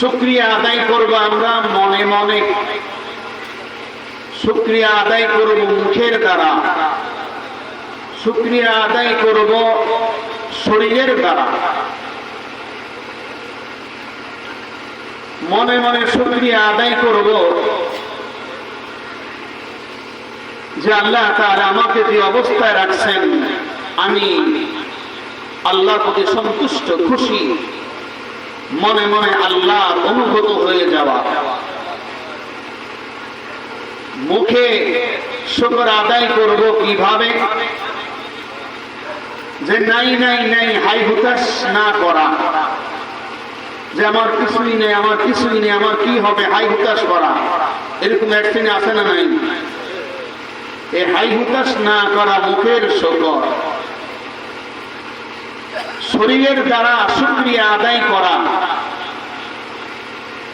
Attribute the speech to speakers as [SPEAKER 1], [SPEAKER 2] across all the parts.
[SPEAKER 1] শুক্রিয়া আদায় করব আমরা মনে মনে। শুক্রিয়া আদায় করব মুখের দ্বারা। শুক্রিয়া আদায় করব শরীরের দ্বারা। মনে মনে শুক্রিয়া আদায় করব যে আল্লাহ তার আমাকে যে অবস্থায় রাখছেন, আমি আল্লাহর প্রতি সন্তুষ্ট, খুশি। মনে মনে আল্লাহ অনুভূত হয়ে যাওয়া। মুখে শুকর আদায় করব কীভাবে? যে নাই নাই নাই হাই হুতাশ না করা। যে আমার কিছুই নেই, আমার কিছুই নেই, আমার কি হবে? হাই হুতাশ করা। এরকম একদিনে আসে না নাই? এই হাই হুতাশ না করা মুখের শকর। শরীরের দ্বারা শুক্রিয়া আদায় করা।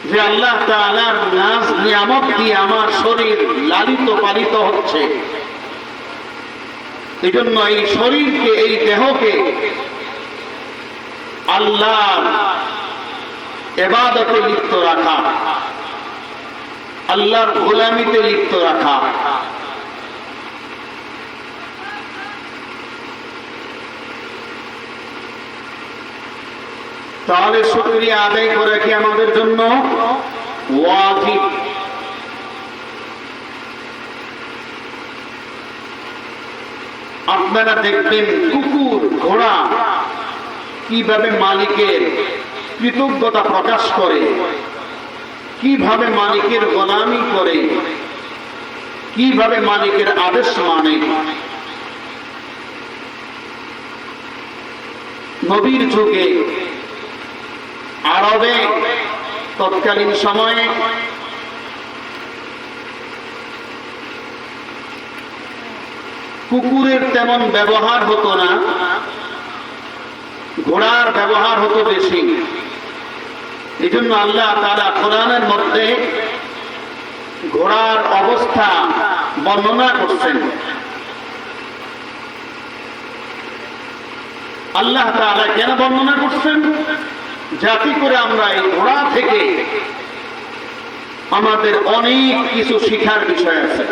[SPEAKER 1] যে আল্লাহ তাআলার নাজ নিয়ামত দিয়ে আমার শরীর লালিত পালিত হচ্ছে। এই জন্য এই শরীরকে, এই দেহকে আল্লাহর এবাদতে লিপ্ত রাখা। আল্লাহর গোলামিতে লিপ্ত রাখা। তাহলে শুক্রিয়া আদায় করে কি আমাদের জন্য? আপনারা দেখবেন কুকুর, ঘোড়া কীভাবে মালিকের কৃতজ্ঞতা প্রকাশ করে, কীভাবে মালিকের গোলামি করে, কীভাবে মালিকের আদেশ মানে। নবীর যুগে আরবে তৎকালীন সময়ে কুকুরের তেমন ব্যবহার হতো না, ঘোড়ার ব্যবহার হতো বেশি। এই জন্য আল্লাহ তারা কোরআনের মধ্যে ঘোড়ার অবস্থা বর্ণনা করছেন। আল্লাহ তারা কেন বর্ণনা করছেন? যাতে করে আমরা এই ঘোড়া থেকে আমাদের অনেক কিছু শিখার বিষয় আছে।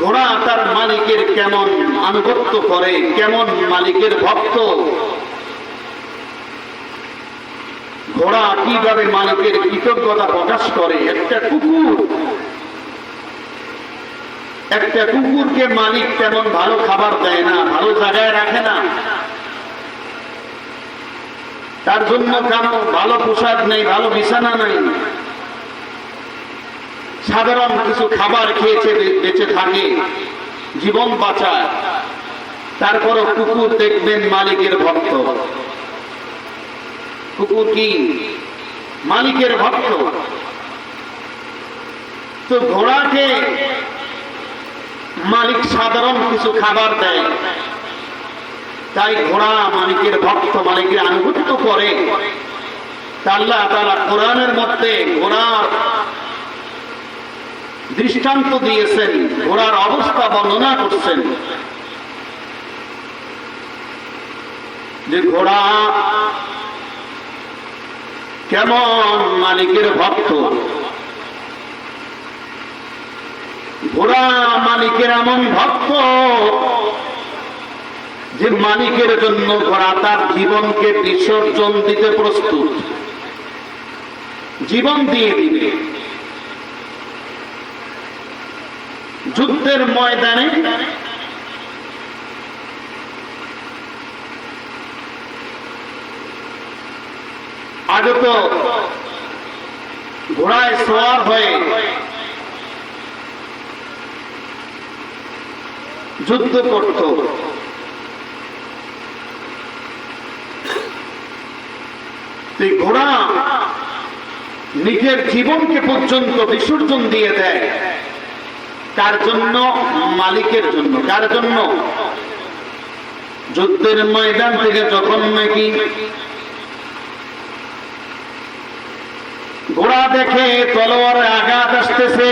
[SPEAKER 1] ঘোড়া তার মালিকের কেমন আনুগত্য করে, কেমন মালিকের ভক্ত। ঘোড়া কীভাবে মালিকের কৃতজ্ঞতা প্রকাশ করে, একটা কুকুর। একটা কুকুরকে মালিক তেমন ভালো খাবার দেয় না, ভালো জায়গায় রাখে না। তার জন্য কেন ভালো পোশাক নেই, ভালো বিছানা নেই? সাধারণ কিছু খাবার খেয়েছে বেঁচে থাকে, জীবন বাঁচায়। তারপরও কুকুর দেখবেন মালিকের ভক্ত। কুকুর কি? মালিকের ভক্ত। তো ঘোড়াকে মালিক সাধারণ কিছু খাবার দেয়। তাই ঘোড়া মালিকের ভক্ত মালিকের আনুগত্য করে। আল্লাহ তারা কোরআনের মধ্যে ঘোড়ার দৃষ্টান্ত দিয়েছেন, ঘোড়ার অবস্থা বর্ণনা করছেন। যে ঘোড়া কেমন মালিকের ভক্ত? ঘোড়া মালিকের এমন ভক্ত যে মালিকের জন্য ঘোড়া তার জীবনকে বিসর্জন দিতে প্রস্তুত। জীবন দিয়ে দিবে। যুদ্ধের ময়দানে আগে তো ঘোড়ায় সোয়ার হয়ে যুদ্ধ করত। এই ঘোড়া নিজের জীবনকে পর্যন্ত বিসর্জন দিয়ে দেয়। কার জন্য, মালিকের জন্য। কার জন্য? যুদ্ধের ময়দান থেকে যখন নাকি ঘোড়া দেখে তলোয়ারে আঘাত আসতেছে,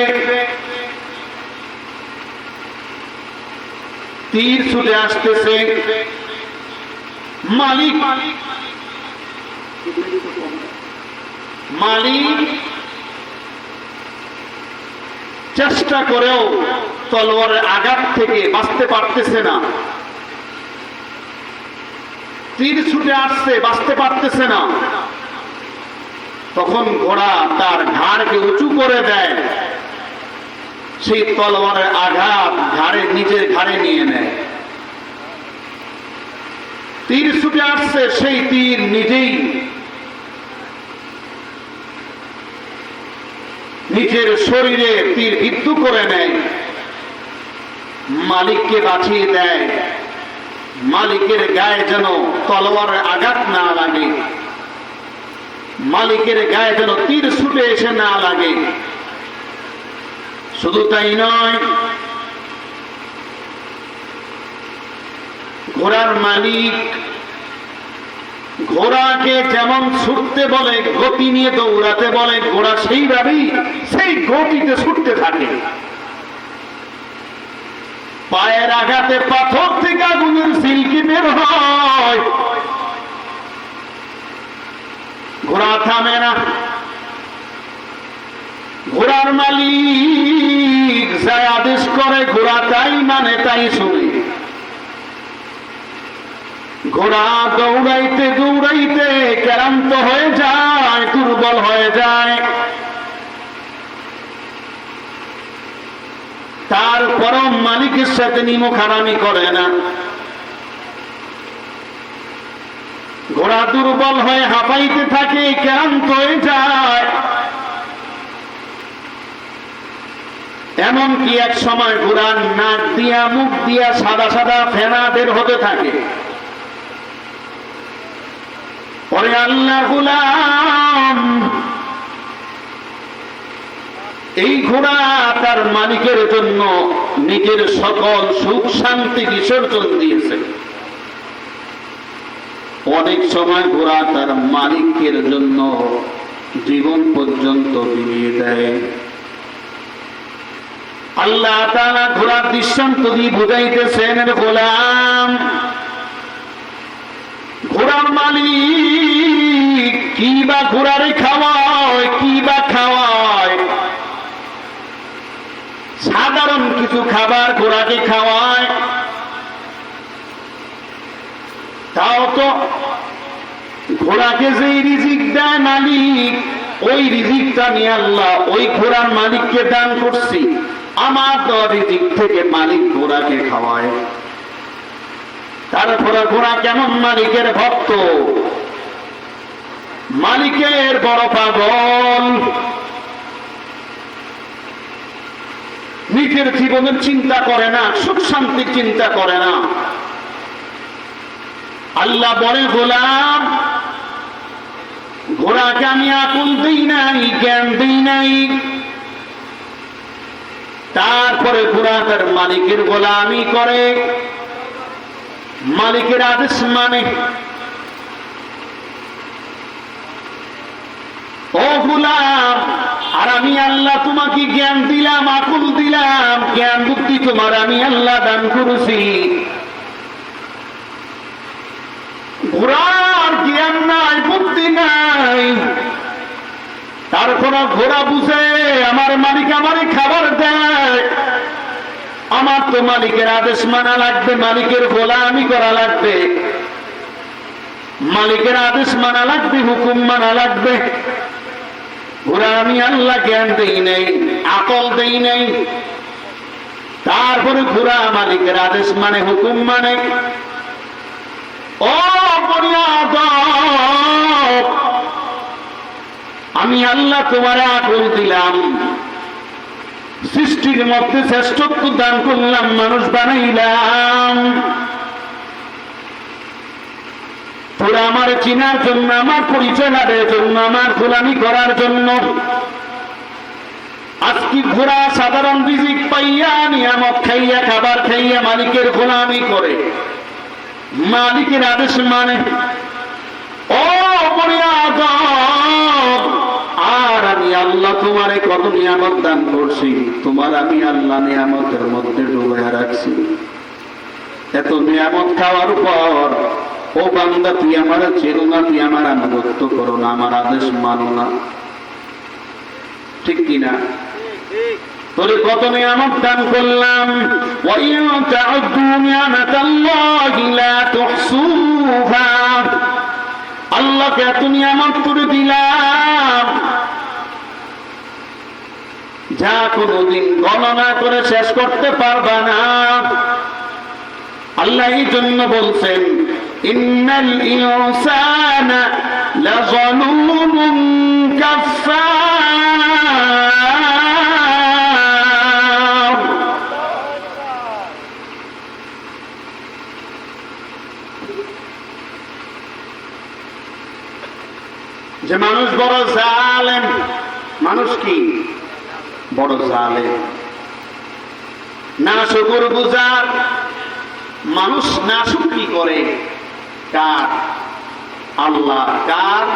[SPEAKER 1] তীর ছুটে আসতেছে, মালিক চেষ্টা করেও তলোয়ারের আঘাত থেকে বাঁচতে পারতেছে না। তীর ছুটে আসছে, বাঁচতে পারতেছে না। তখন ঘোড়া তার ঘাড়কে উঁচু করে দেয়। সেই তলোয়ারের আঘাত ঘাড়ে, নিজের ঘাড়ে নিয়ে নেয়। তীর ছুটে আসছে, সেই তীর নিজেই নিজের শরীরে তীর বিদ্ধ করে নেয়। মালিককে বাঁচিয়ে দেয়। মালিকের গায়ে যেন তলোয়ারের আঘাত না লাগে। মালিকের গায়ে যেন তীর ছুটে এসে না লাগে। শুধু তাই নয়, ঘোড়ার মালিক ঘোড়াকে যেমন ছুটতে বলে, গতি নিয়ে দৌড়াতে বলে, ঘোড়া সেইভাবেই সেই গতিতে ছুটতে থাকে। পায়ের আঘাতে পাথর থেকে আগুনের সিল্কি বের হয়। ঘোড়া থামে না। ঘোড়ার মালিক যাই আদেশ করে, ঘোড়া তাই মানে তাই শুনে। ঘোড়া দৌড়াইতে দৌড়াইতে ক্লান্ত হয়ে যায়, দুর্বল হয়ে যায়। তার পরম মালিকের সাথে নিমুখারামি করে না। ঘোড়া দুর্বল হয়ে হাঁপাইতে থাকে, ক্লান্ত হয়ে যায়। এমনকি এক সময় ঘোড়ার নাক দিয়া, মুখ দিয়া সাদা সাদা ফেনা বের হতে থাকে। পরে আল্লাহ গুলাম। এই ঘোড়া তার মালিকের জন্য নিজের সকল সুখ শান্তি বিসর্জন দিয়েছে। অনেক সময় ঘোড়া তার মালিকের জন্য জীবন পর্যন্ত বিলিয়ে দেয়। আল্লাহ তারা ঘোড়ার দৃষ্টান্ত দিয়ে বুঝাইতেছেন গোলাম ঘোড়ার মালিক, কি বা ঘোড়ারে খাওয়ায়, কি বা খাওয়ায়? সাধারণ কিছু খাবার ঘোড়াকে খাওয়ায়। তাও তো ঘোড়াকে যেই রিজিক দেয় মালিক, ওই রিজিকটা নিয়ে আল্লাহ ওই ঘোড়ার মালিককে দান করছি। আমার তো রিজিক থেকে মালিক ঘোড়াকে খাওয়ায়। তারপরে ঘোড়া কেমন মালিকের ভক্ত? মালিকের বড় পাগল। নিজের জীবনের চিন্তা করে না, সুখ শান্তির চিন্তা করে না। আল্লাহ বলে, গোলাম, ঘোড়াকে আমি আকুল দিই নাই, জ্ঞান দিই নাই। তারপরে ঘোড়া তার মালিকের গোলামি করে। মালিকের আদেশ মানে। আর আমি আল্লাহ তোমাকে জ্ঞান দিলাম, আকুল দিলাম, জ্ঞান বুদ্ধি তোমার আমি আল্লাহ দান করেছি। ঘোড়ার জ্ঞান নাই, বুদ্ধি নাই। তারপর ঘোড়া বুঝে, আমার মালিক আমারে খাবার দেয়। আমার তো মালিকের আদেশ মানা লাগবে, মালিকের গোলামি করা লাগবে। মালিকের আদেশ মানা লাগবে, হুকুম মানা লাগবে। ওরা আমি আল্লাহ জ্ঞান দেই নাই, আকল দেই নাই। তারপরে ঘোরা মালিকের আদেশ মানে হুকুম মানে। আমি আল্লাহ তোমার আকল দিলাম। সৃষ্টির মধ্যে শ্রেষ্ঠত্ব দান করলাম, মানুষ বানাইলাম। তোরা আমার চিনার জন্য, আমার পরিচয় জন্য, আমার গোলামি করার জন্য। আজকে ঘোড়া সাধারণ রিজিক পাইয়া নিয়ামত খাইয়া, খাবার খাইয়া মালিকের গোলামি করে। মালিকের আদেশ মানে আমি আল্লাহ তোমারে কত নিয়ামত দান করছি। তোমার আমি আল্লাহ নিয়ামতের মধ্যে ডুবে রাখছি। এত নিয়ামত খাওয়ার পর, ও বান্দা, তুই আমার চেনো না, তুই আমার আনুগত্য করো না, আমার আদেশ মানো না। ঠিক কিনা তোরে কত নিয়ামত দান করলাম। আল্লাহকে এত নিয়ামত করে দিলাম। যা কোনদিন গণনা করে শেষ করতে পারবা না। আল্লাহ এই জন্য বলছেন যে মানুষ বড় জালেম, মানুষ কি? বড় জালে না শুকুর গুজার মানুষ না শুকরি করে কার? আল্লাহ কার?